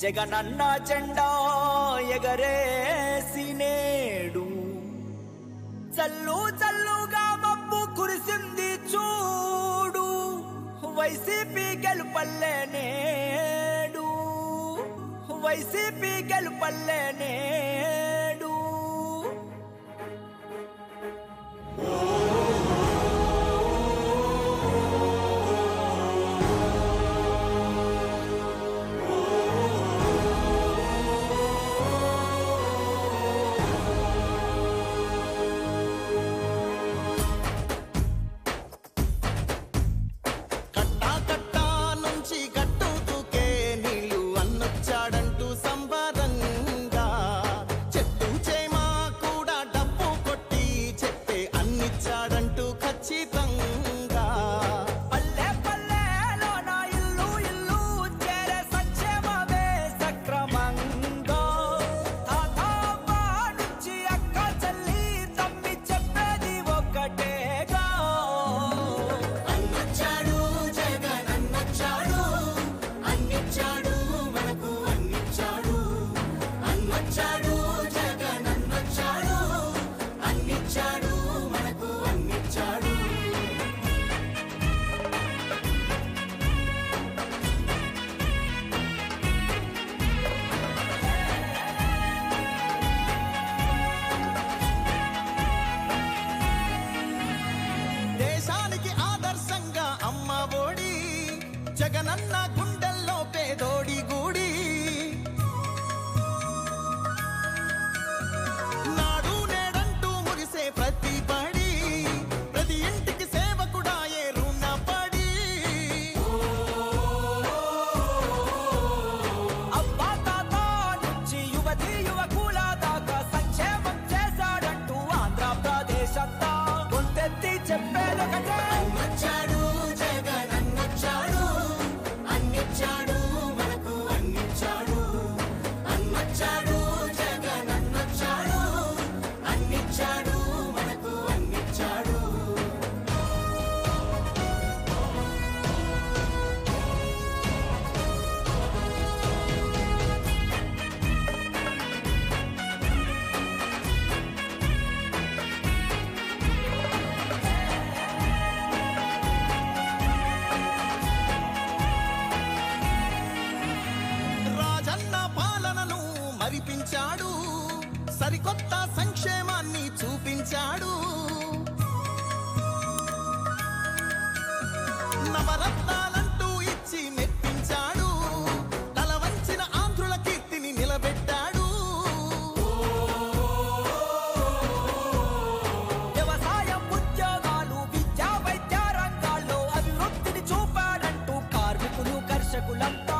జగనన్న జెండా ఎగరేసి నేడు చల్లు చల్లుగా మబ్బు కురిసింది చూడు. వైసీపీ గెలుపల్లే నేడు. వైసీపీ గెలుపల్లే నేడు. వచ్చాడు జగనన్న వచ్చాడు. అన్నిచ్చాడు మనకు అన్నిచ్చాడు. జగనన్న の方 అందించాడు సరికొత్త సంక్షేమాన్ని చూపించాడు. నవరత్నాలంటూ ఇచ్చి మెప్పించాడు. తల వంచిన ఆంధ్రుల కీర్తిని నిలబెట్టాడు. వ్యవసాయ ఉద్యోగాలు విద్యా వైద్య రంగాల్లో అభివృద్ధిని చూపాడంటూ కార్మికులు కర్షకులంతా